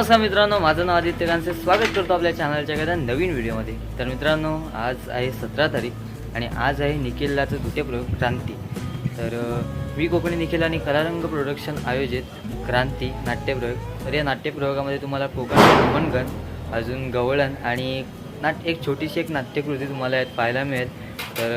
नमस्कार मित्रांनो माझं नाव आदित्य कांसे. स्वागत करतो आपल्या चॅनलच्या एखाद्या नवीन व्हिडिओमध्ये तर मित्रांनो आज आहे सतरा तारीख आणि आज आहे निखिलाचं द्वितीय प्रयोग क्रांती. तर मी कोकणी निखिल आणि कलारंग प्रोडक्शन आयोजित क्रांती नाट्यप्रयोग तर या नाट्यप्रयोगामध्ये तुम्हाला कोकण कोकणगण अजून गवळण आणि नाट एक छोटीशी एक नाट्यकृती तुम्हाला यात पाहायला मिळेल. तर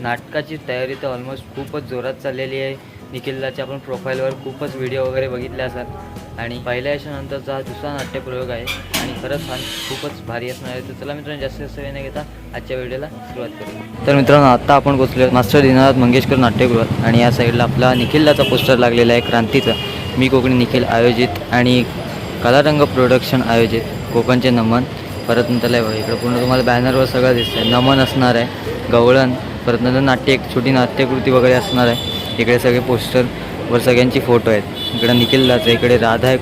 नाटकाची तयारी तर ऑलमोस्ट खूपच जोरात चाललेली आहे. निखिललाच्या आपण प्रोफाईलवर खूपच व्हिडिओ वगैरे बघितले असाल. आणि पहिल्या याच्यानंतरचा हा दुसरा नाट्यप्रयोग आहे. आणि खरंच हा खूपच भारी असणार आहे. तर चला मित्रांनो जास्त जास्त वेळ न घेता आजच्या व्हिडिओला सुरुवात करू तर मित्रांनो आत्ता आपण पोचलो मास्टर दिनानाथ मंगेशकर नाट्यगृहात. आणि या साईडला आपला निखिलाचा पोस्टर लागलेला आहे क्रांतीचा. मी कोकणी निखिल आयोजित आणि कलारंग प्रोडक्शन आयोजित. कोकणचे नमन. परत नंतर आहे इकडं पूर्ण तुम्हाला बॅनरवर सगळं दिसतंय. नमन असणार आहे. गवळण. परत नंतर नाट्य एक छोटी नाट्यकृती वगैरे असणार आहे. इकडे सगळे पोस्टर. वर सगळ्यांची फोटो आहेत. इकडं निखिलदाचं इकडे राधा आहे.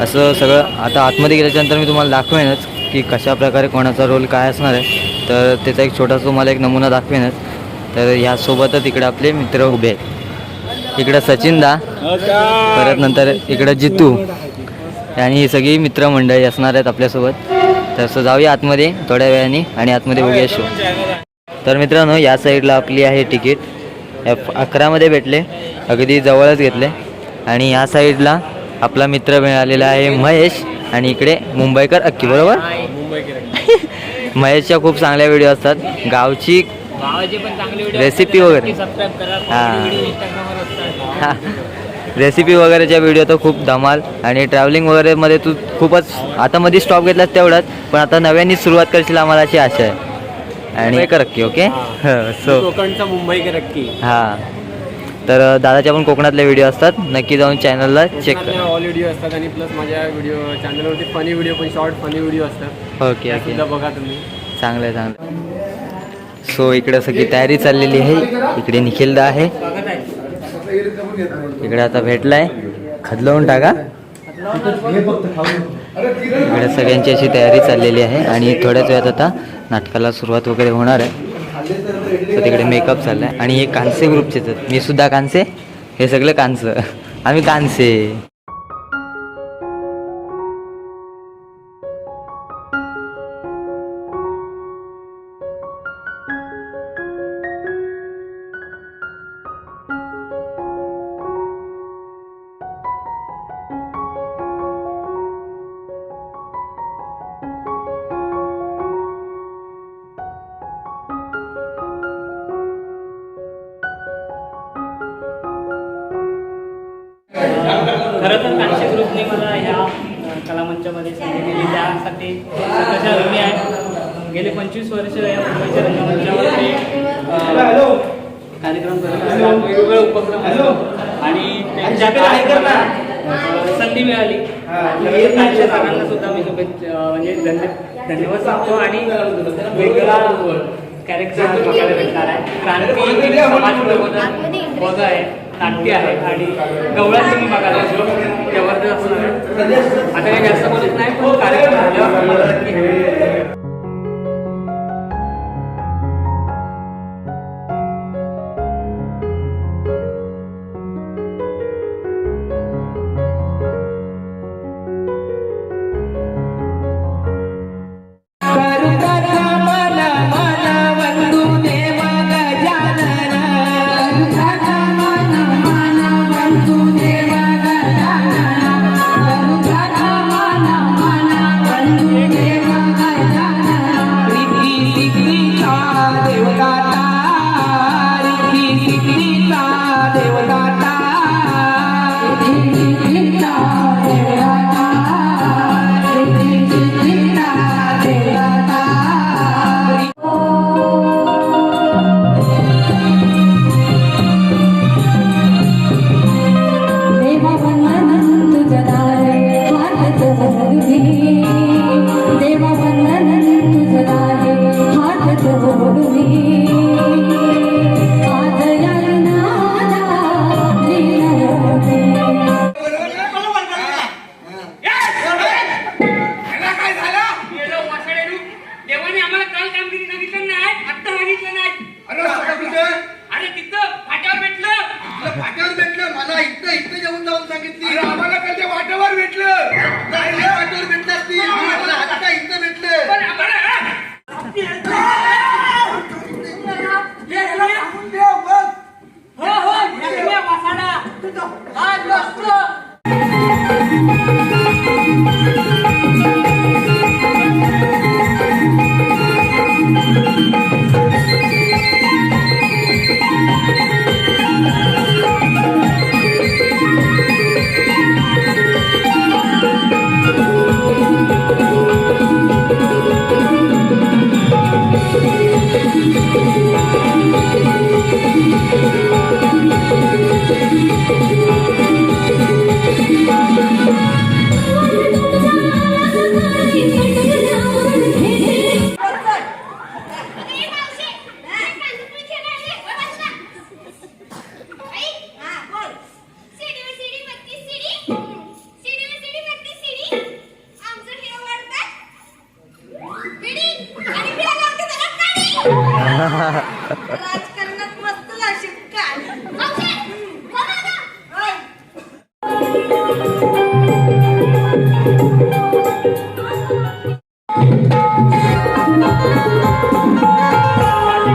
असं सगळं आता आतमध्ये गेल्याच्यानंतर मी तुम्हाला दाखवेनच की कशा प्रकारे कोणाचा रोल काय असणार आहे. तर त्याचा एक छोटासा तुम्हाला एक नमुना दाखवेनच. तर ह्यासोबतच इकडे आपले मित्र उभे आहेत. इकडं सचिनदा परत नंतर इकडं जितू. आणि ही सगळी मित्रमंडळी असणार आहेत आपल्यासोबत. तसं जाऊया आतमध्ये थोड्या वेळाने आणि आतमध्ये बघूया शो तर मित्रांनो या साईडला आपली आहे तिकीट एफ अकरामध्ये भेटले. अगदी जवळच घेतले. आणि या साईडला आपला मित्र मिळालेला आहे महेश आणि इकडे मुंबईकर अक्की बरोबर? महेशच्या खूप चांगल्या व्हिडिओ असतात. गावची रेसिपी वगैरे. हा. रेसिपी वगैरेच्या व्हिडिओ तर खूप धमाल. आणि ट्रॅव्हलिंग वगैरेमध्ये तू खूपच आता मध्ये स्टॉप घेतलास तेवढाच पण आता नव्याने सुरुवात करशील आम्हाला अशी आशा आहे. आणि एक रक्की ओके सो कोकणचा मुंबईकर नक्की हां. तर दादाच्या पण कोकणातले व्हिडिओ असतात. नक्की जाऊन चॅनलला चेक करा. ऑल व्हिडिओ असतात आणि प्लस माझ्या व्हिडिओ चॅनलवरती फनी व्हिडिओ पण शॉर्ट फनी व्हिडिओ असतात. ओके ओके बघा तुम्ही. चांगलं आहे चांगलं. सो इकडे सगळी तयारी चाललेली आहे. इकडे निखिलदा आहे. इकडे आता भेटलाय. खदलवून टाका. इकडे सगळ्यांची अशी तयारी चाललेली आहे आणि थोड्याच वेळात आता नाटकाला सुरुवात वगैरे होणार आहे. तर तिकडे मेकअप चाललाय. आणि हे कांसे ग्रुपचेच आहेत. मी सुद्धा कांसे हे सगळे कांस. आम्ही कांसे. खरं तर कांशी ग्रुपने मला ह्या कलामंचामध्ये संधी दिली त्यासाठी सगळ्याच्या ऋणी आहे. गेले पंचवीस वर्ष या मुंबईच्या रंगमंचावरती अ, कार्यक्रम करत असतात वेगवेगळे उपक्रम आणि अ, संधी मिळाली. कांशी सरांना सुद्धा मी शुभेच्छा म्हणजे धन्य धन्यवाद सांगतो. आणि वेगळा कॅरेक्टर बघायला भेटणार आहे. क्रांती समाज प्रबोधन बघ आहे नाट्य आहे आणि गवळण तुम्ही बघायला शिकलो जबरदस्त असणार आहे. आता काही जास्त बोलत नाही पण कार्यक्रम झाल्यावर तुला इथं इथं येऊन जाऊन सांगितली. आम्हाला कधी वाटेवर भेटलं? नाही वाटेवर भेटलं असती आम्हाला भेटलं.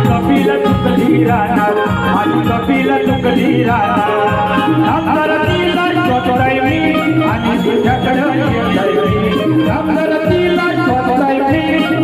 कपिला तुकली राहणार आमदार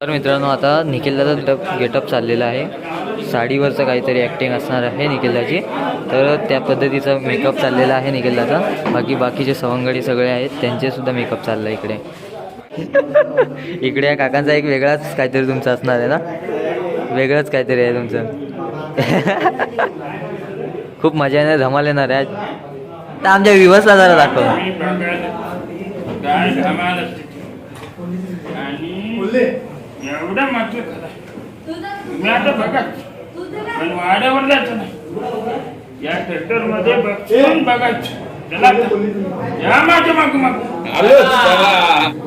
तर मित्रांनो आता निखिलला गेटअप गेटअप चाललेला आहे. साडीवरचं काहीतरी ॲक्टिंग असणार आहे निखिलदाची. तर त्या पद्धतीचा मेकअप चाललेला आहे निखिलदाचा. बाकी बाकीचे सवंगडी सगळे आहेत त्यांचेसुद्धा मेकअप चालला आहे इकडे. इकडे या काकांचा एक वेगळाच काहीतरी तुमचा असणार आहे ना? वेगळंच काहीतरी आहे तुमचं. खूप मजा येणार धमाल येणार आहे. आमच्या विवसला जरा दाखव. काय धमाल असते ती. आणि एवढं मात्र खरं आता बघा. पण वाड्यावर जायचं नाही. या थिएटरमध्ये बघून बघायचं.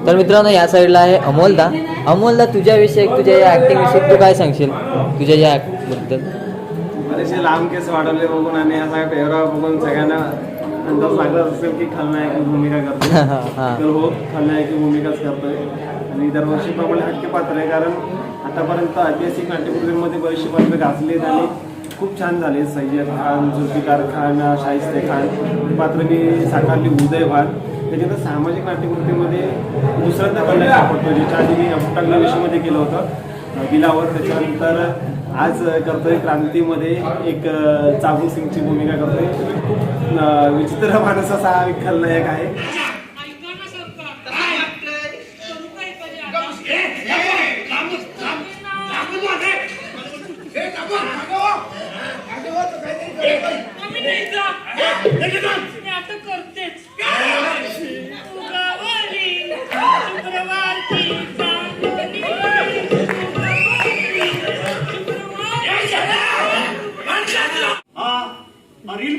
तर मित्रांनो या साईडला आहे अमोलदा. अमोलदा तुझ्याविषयी तुझ्या या ऍक्टिंग विषयी तू काय सांगशील? तुझ्या या बद्दल. बरेचसे लांब केस वाढवले बघून आणि असा पेहराव बघून सगळ्यांना अंदाज लागला असेल की खलनायकी भूमिका. करतोय तर हो खलनायकी भूमिकाच करतोय आणि दरवर्षीप्रमाणे हटके पात्र आहे कारण आतापर्यंत ऐतिहासिक नाट्यकृतींमध्ये बरेचसे पात्र गाजलेत आणि खूप छान झाले सय्यद खान जुल्फिकार खान शाहिस्ते खान. पात्र मी साकारली उदय भान त्याच्यानंतर सामाजिक नाट्यकृतीमध्ये दुसऱ्यांदा कलर सापडतो ज्याच्या आधी मी अपुटांगला विषयमध्ये केलं होतं. बिलावर त्याच्यानंतर आज करतोय क्रांतीमध्ये एक चाबू सिंगची भूमिका करतोय. खूप विचित्र माणूस असा हा एक खलनायक आहे.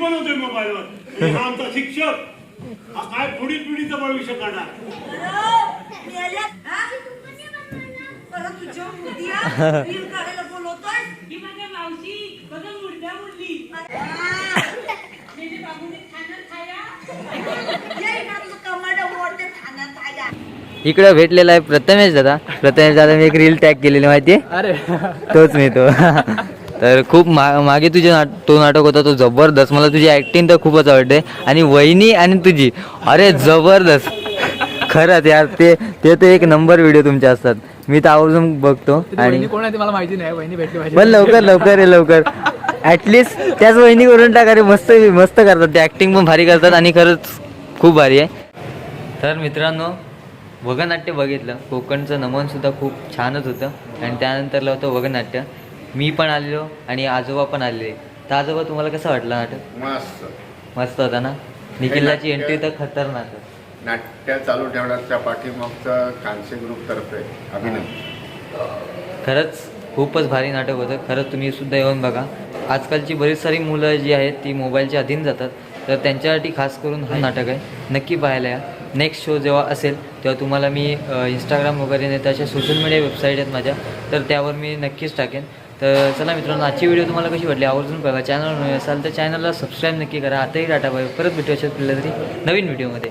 बनवतोय मोबाईलवर हा आमचा शिक्षक. हा काय पुढील पिढीचं भविष्य ही आया इकडे भेटलेला आहे प्रथमेश दादा. प्रथमेश दादा मी एक रील टॅग केलेली माहिती अरे. तोच मी तो. तर खूप मा मागे तुझे नाट तो नाटक होता तो जबरदस्त. मला तुझी ऍक्टिंग तर खूपच आवडते. आणि वहिनी आणि तुझी. अरे जबरदस्त. खरंच यार ते ते तर एक नंबर व्हिडिओ तुमचे असतात. मी तर आवर्जून बघतो आणि मला माहिती नाही. वहिनी भेटली पाहिजे. पण लवकर लवकर रे लवकर. ऍटलिस्ट त्याच वहिनी करून टाका. रे मस्त मस्त करतात. ते ऍक्टिंग पण भारी करतात आणि खरंच खूप भारी आहे. तर मित्रांनो वगनाट्य बघितलं. कोकणचं नमन सुद्धा खूप छानच होतं. आणि त्यानंतरलं होतं वगनाट्य मी पण आलेलो आणि आजोबा पण आलेले. तर आजोबा तुम्हाला कसं वाटलं नाटक? मस्त. मस्त होता ना? निखिलची एंट्री तर खतरनाक आहे. नाट्य चालू ठेवण्याच्या पाठीमागचं कांशी ग्रुप तर्फे अभिनंदन खरंच खूपच भारी नाटक होतं. खरंच तुम्ही सुद्धा येऊन बघा. आजकालची बरीच सारी मुलं जी आहेत ती मोबाईलच्या अधीन जातात. तर त्यांच्यासाठी खास करून हा नाटक आहे. नक्की पाहायला या. नेक्स्ट शो जेव्हा असेल तेव्हा तुम्हाला मी इंस्टाग्राम वगैरे नाही त्याच्या सोशल मीडिया वेबसाईट आहेत माझ्या. तर त्यावर मी नक्कीच टाकेन. तर चला मित्रांनो आजची व्हिडिओ तुम्हाला कशी वाटली आवर्जून बघा चॅनल असाल तर चॅनलला सबस्क्राईब नक्की करा. आताही डाटा बाय. परत भेटू अशाच कुठल्या तरी नवीन व्हिडिओमध्ये